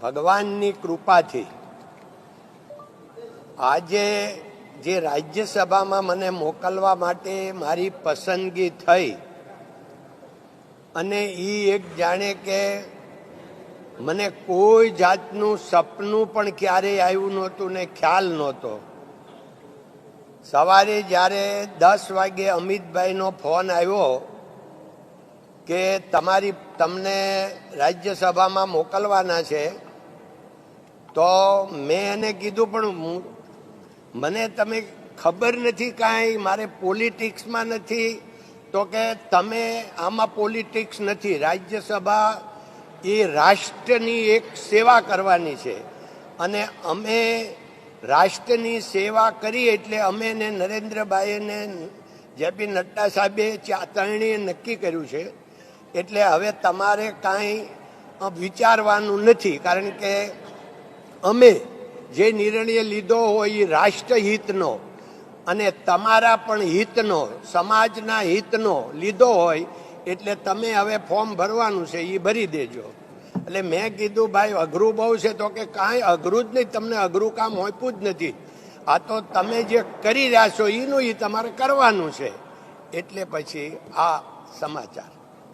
ભગવાનની કૃપાથી. આજે જે રાજ્યસભામાં મને મોકલવા માટે મારી પસંદગી થઈ, અને એ એક જાણે કે મને કોઈ જાતનું સપનું પણ ક્યારેય આવ્યું નહોતું ને ખ્યાલ નહોતો. સવારે જ્યારે દસ વાગે અમિતભાઈનો ફોન આવ્યો કે તમારી, તમને રાજ્યસભામાં મોકલવાના છે તો મેં એને કીધું, પણ મને તમે ખબર નથી કાંઈ, મારે પોલિટિક્સમાં નથી. તો કે, તમે આમાં પોલિટિક્સ નથી, રાજ્યસભા એ રાષ્ટ્રની એક સેવા કરવાની છે. અને અમે રાષ્ટ્રની સેવા કરી એટલે અમે ને નરેન્દ્રભાઈ ને જેપી નડ્ડા સાહેબે ચાતરણીએ નક્કી કર્યું છે, એટલે હવે તમારે કાંઈ વિચારવાનું નથી. કારણ કે અમે જે નિર્ણય લીધો હોય એ રાષ્ટ્રહિતનો અને તમારા પણ હિતનો, સમાજના હિતનો લીધો હોય એટલે તમે હવે ફોર્મ ભરવાનું છે એ ભરી દેજો. એટલે મેં કીધું, ભાઈ, અઘરું બહુ છે. તો કે, કાંઈ અઘરું જ નહીં, તમને અઘરું કામ હોતું જ નથી. આ તો તમે જે કરી રહ્યા છો એનું એ તમારે કરવાનું છે. એટલે પછી આ સમાચાર.